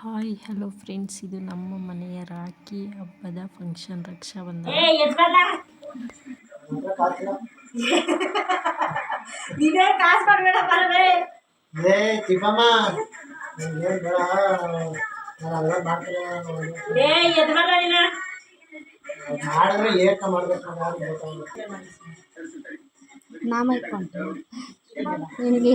Hi hello friends ಇದು ನಮ್ಮ ಮನೆಯ ರಾಖಿ ಹಬ್ಬದ ಫಂಕ್ಷನ್ ರಕ್ಷಾಬಂಧನ. ಏ ಎದ್ಬಲ್ಲ ನೀನೇ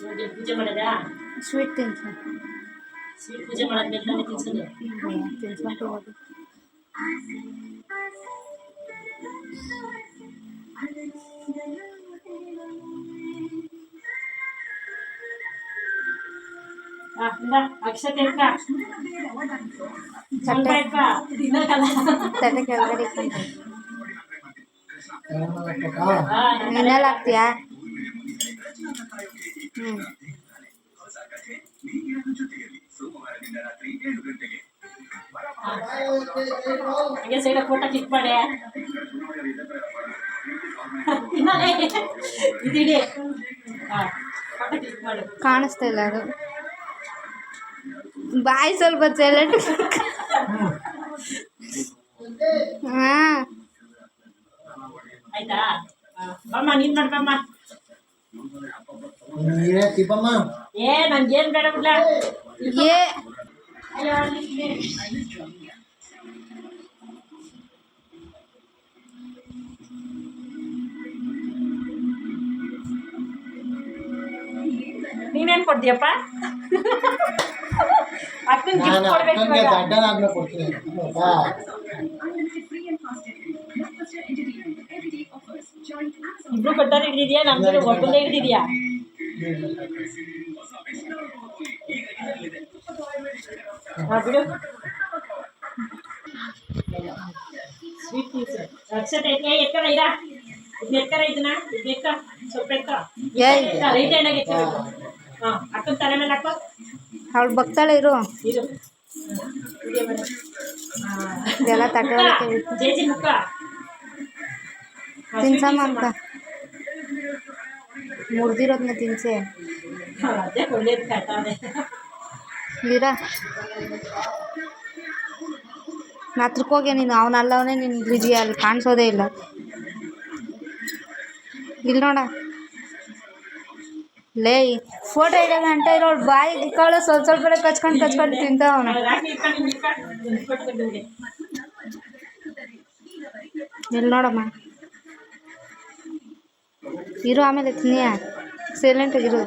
ನೋಡಿ ಪೂಜೆ ಮಾಡಿದ ಸ್ವೀಟ್ ತಿನ್ಸ ಸ್ವೀಟ್ ಪೂಜೆ ಮಾಡಾದ್ಮೇಲೆ ತಾನೇ ತಿನ್ಸೋದು ತಿನ್ಸ್ಕೊಂಡು ಹೋಗಿ ಆ, ಇಂದ, ಅಕ್ಷತೆ ಇಟ್ಕ ಸ್ವಲ್ಪ ಇಟ್ಕ ತಿನ್ನಕ್ಕಲ್ಲ ತಟ್ಟೆ ಕೆಳಗಡೆ ಇಟ್ಕೊಂಡು ಏನ್ ಮಾಡ್ಬೇಕಾ? ಆ, ಇನ್ನೆಲ್ಲ ಹಾಕ್ತೀಯಾ ಹ್ಞೂ ಹಂಗೆ ಸೈಡ ಫೋಟೋ ಕ್ಲಿಕ್ ಮಾಡಿ. ಇದಿಡಿ ಫೋಟೋ ಕ್ಲಿಕ್ ಮಾಡು. ಕಾಣಿಸ್ತಾ ಇಲ್ಲ ಅದು. ಬಾಯಿ ಸ್ವಲ್ಪ ಸೈಲೆಂಟ್ ಹ. ಆಯ್ತಾ? ಬಮ್ಮ ನೀನ್ ಮಾಡ್ಬಮ್ಮ ನೀನೇ ತಿಪ್ಪಮ್ಮ ಏ ನನ್ಗೇನ್ ಬೇಡ ಬಿಡ್ಲ ಏ ಅಯ್ಯೋ ಅಲ್ಲಿ ಇಲ್ಲಿ. ನೀನೇನ್ ಕೊಡ್ತೀಯಪ್ಪ ಅಕ್ಕನ್ ನಾನು ಗಿಫ್ಟ್ ಕೊಡ್ಬೇಕು ಅಕ್ಕನಿಗೆ ಇವಾಗ. ದಡ್ಡನಾದ್ಮೇಲೆ ಕೊಡ್ತೀನಿ ಆಯ್ತಾ? ಇಬ್ರು ಕೊಟ್ಟಾರ ಹಿಡಿದಿದ್ಯಾ ಹಿಡಿದಿದ್ಯಾ ಹಾ ಅಕ್ಕನ ತಲೆ ಹಾಕೋ. ಅವಳು ಬಗ್ತಾಳೆ ಇರು. ಇದೆಲ್ಲ. ಜೇಜಿ ತಿನ್ಸಮ್ಮ ಅಂತ. ಮುರಿದಿರೋದನ್ನ ತಿನ್ಸೆ. ಮೀರಾ ನಾ ನೀನು ಅವನಲ್ಲವನೇ ನೀನು ಇಲ್ಲಿದೆಯಾ ಅಲ್ಲಿ ಕಾಣಿಸೋದೇ ಇಲ್ಲ. ಇಲ್ಲಿ ನೋಡ. ಲೇ ಫೋಟೋ ಇಡೋಣ ಅಂತ ಇರೋಳು ಬಾಯಿ ಇಕ್ಕಾಳು ಸ್ವಲ್ಪ ಸ್ವಲ್ಪ ಕಚ್ಕೊಂಡು ಕಚ್ಕೊಂಡು ತಿಂತಾವನು. ಇಲ್ಲಿ ನೋಡಮ್ಮ. ಇರು ಆಮೇಲೆ ತಿನ್ನಿಯ ಸೈಲೆಂಟಾಗಿರು